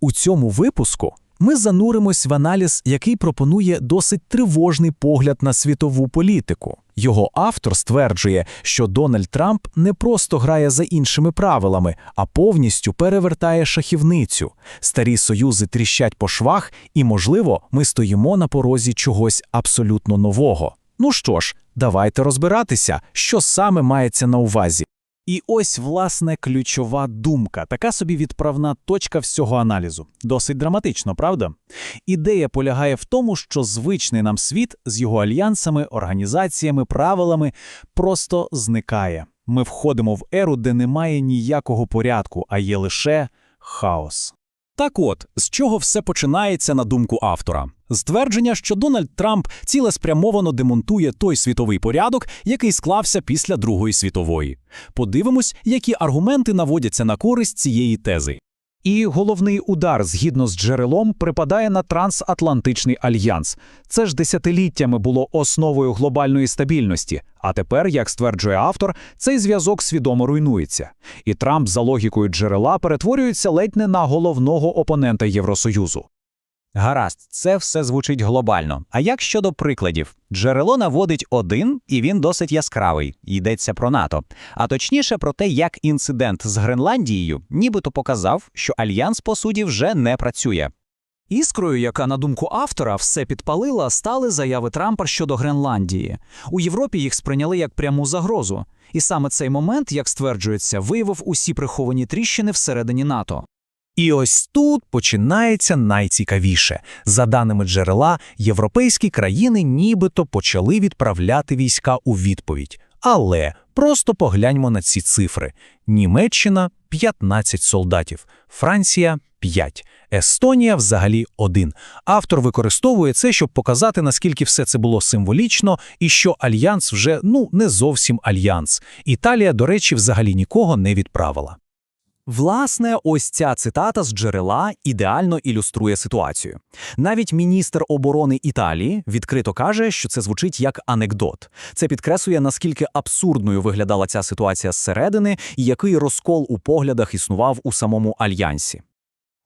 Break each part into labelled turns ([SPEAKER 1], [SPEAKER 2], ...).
[SPEAKER 1] У цьому випуску ми зануримось в аналіз, який пропонує досить тривожний погляд на світову політику. Його автор стверджує, що Дональд Трамп не просто грає за іншими правилами, а повністю перевертає шахівницю. Старі союзи тріщать по швах, і, можливо, ми стоїмо на порозі чогось абсолютно нового. Ну що ж, давайте розбиратися, що саме мається на увазі. І ось, власне, ключова думка, така собі відправна точка всього аналізу. Досить драматично, правда? Ідея полягає в тому, що звичний нам світ з його альянсами, організаціями, правилами просто зникає. Ми входимо в еру, де немає ніякого порядку, а є лише хаос. Так от, з чого все починається на думку автора? З твердження, що Дональд Трамп цілеспрямовано демонтує той світовий порядок, який склався після Другої світової. Подивимось, які аргументи наводяться на користь цієї тези.
[SPEAKER 2] І головний удар, згідно з джерелом, припадає на трансатлантичний альянс. Це ж десятиліттями було основою глобальної стабільності. А тепер, як стверджує автор, цей зв'язок свідомо руйнується. І Трамп, за логікою джерела, перетворюється ледь не на головного опонента Євросоюзу.
[SPEAKER 3] Гаразд, це все звучить глобально. А як щодо прикладів? Джерело наводить один, і він досить яскравий. Йдеться про НАТО. А точніше про те, як інцидент з Гренландією нібито показав, що альянс по суті вже не працює.
[SPEAKER 4] Іскрою, яка, на думку автора, все підпалила, стали заяви Трампа щодо Гренландії. У Європі їх сприйняли як пряму загрозу. І саме цей момент, як стверджується, виявив усі приховані тріщини всередині НАТО.
[SPEAKER 1] І ось тут починається найцікавіше. За даними джерела, європейські країни нібито почали відправляти війська у відповідь. Але просто погляньмо на ці цифри: Німеччина 15 солдатів, Франція 5, Естонія взагалі 1. Автор використовує це, щоб показати, наскільки все це було символічно, і що альянс вже ну не зовсім альянс. Італія, до речі, взагалі нікого не відправила.
[SPEAKER 4] Власне, ось ця цитата з джерела ідеально ілюструє ситуацію. Навіть міністр оборони Італії відкрито каже, що це звучить як анекдот. Це підкреслює, наскільки абсурдною виглядала ця ситуація зсередини і який розкол у поглядах існував у самому альянсі.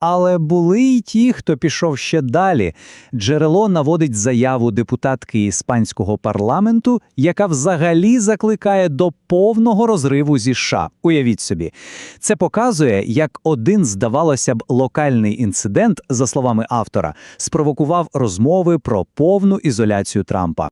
[SPEAKER 5] Але були й ті, хто пішов ще далі. Джерело наводить заяву депутатки іспанського парламенту, яка взагалі закликає до повного розриву зі США. Уявіть собі, це показує, як один, здавалося б, локальний інцидент, за словами автора, спровокував розмови про повну ізоляцію Трампа.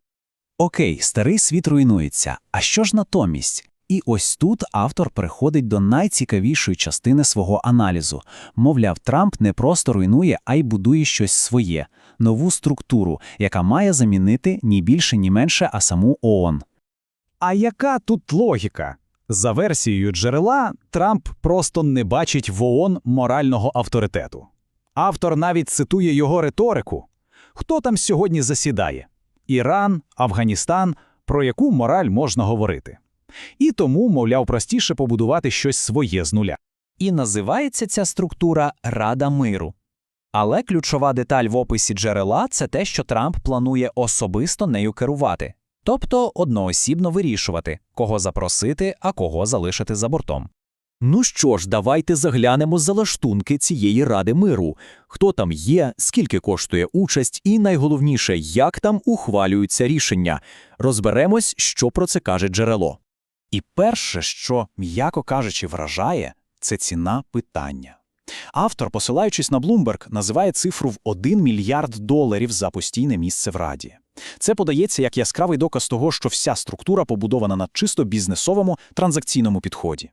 [SPEAKER 1] Окей, старий світ руйнується. А що ж натомість? І ось тут автор переходить до найцікавішої частини свого аналізу. Мовляв, Трамп не просто руйнує, а й будує щось своє, нову структуру, яка має замінити ні більше, ні менше, а саму ООН.
[SPEAKER 2] А яка тут логіка? За версією джерела, Трамп просто не бачить в ООН морального авторитету. Автор навіть цитує його риторику. Хто там сьогодні засідає? Іран, Афганістан, про яку мораль можна говорити? І тому, мовляв, простіше побудувати щось своє з нуля.
[SPEAKER 4] І називається ця структура Рада миру. Але ключова деталь в описі джерела це те, що Трамп планує особисто нею керувати, тобто одноосібно вирішувати, кого запросити, а кого залишити за бортом.
[SPEAKER 1] Ну що ж, давайте заглянемо за лаштунки цієї Ради миру. Хто там є, скільки коштує участь, і найголовніше, як там ухвалюються рішення. Розберемось, що про це каже джерело. І перше, що, м'яко кажучи, вражає, це ціна питання. Автор, посилаючись на Bloomberg, називає цифру в 1 мільярд доларів за постійне місце в Раді. Це подається як яскравий доказ того, що вся структура побудована на чисто бізнесовому транзакційному підході.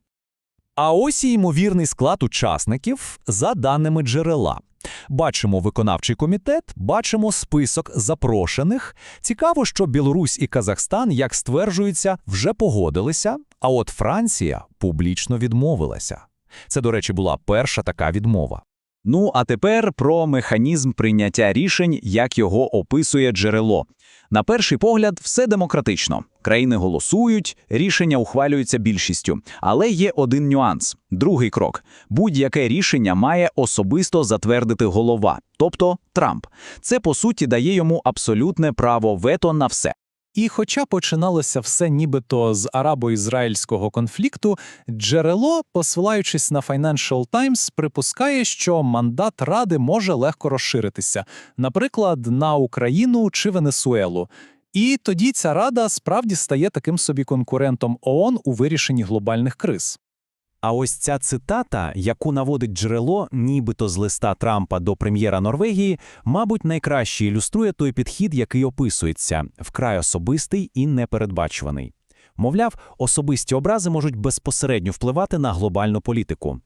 [SPEAKER 6] А ось і ймовірний склад учасників за даними джерела. Бачимо виконавчий комітет, бачимо список запрошених. Цікаво, що Білорусь і Казахстан, як стверджується, вже погодилися, а от Франція публічно відмовилася. Це, до речі, була перша така відмова.
[SPEAKER 3] Ну а тепер про механізм прийняття рішень, як його описує джерело. На перший погляд, все демократично. Країни голосують, рішення ухвалюються більшістю. Але є один нюанс. Другий крок: будь-яке рішення має особисто затвердити голова, тобто Трамп. Це по суті дає йому абсолютне право вето на все.
[SPEAKER 2] І хоча починалося все нібито з арабо-ізраїльського конфлікту, джерело, посилаючись на Financial Times, припускає, що мандат Ради може легко розширитися, наприклад, на Україну чи Венесуелу. І тоді ця рада справді стає таким собі конкурентом ООН у вирішенні глобальних криз.
[SPEAKER 1] А ось ця цитата, яку наводить джерело, нібито з листа Трампа до прем'єра Норвегії, мабуть, найкраще ілюструє той підхід, який описується вкрай особистий і непередбачуваний. Мовляв, особисті образи можуть безпосередньо впливати на глобальну політику.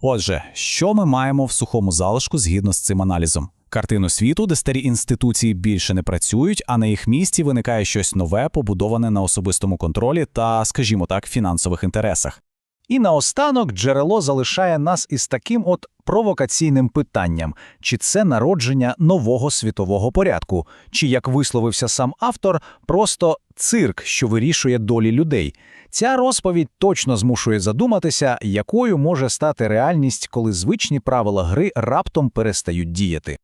[SPEAKER 1] Отже, що ми маємо в сухому залишку згідно з цим аналізом? Картину світу, де старі інституції більше не працюють, а на їх місці виникає щось нове, побудоване на особистому контролі та, скажімо так, фінансових інтересах.
[SPEAKER 2] І наостанок джерело залишає нас із таким от провокаційним питанням: чи це народження нового світового порядку, чи, як висловився сам автор, просто цирк, що вирішує долі людей. Ця розповідь точно змушує задуматися, якою може стати реальність, коли звичні правила гри раптом перестають діяти.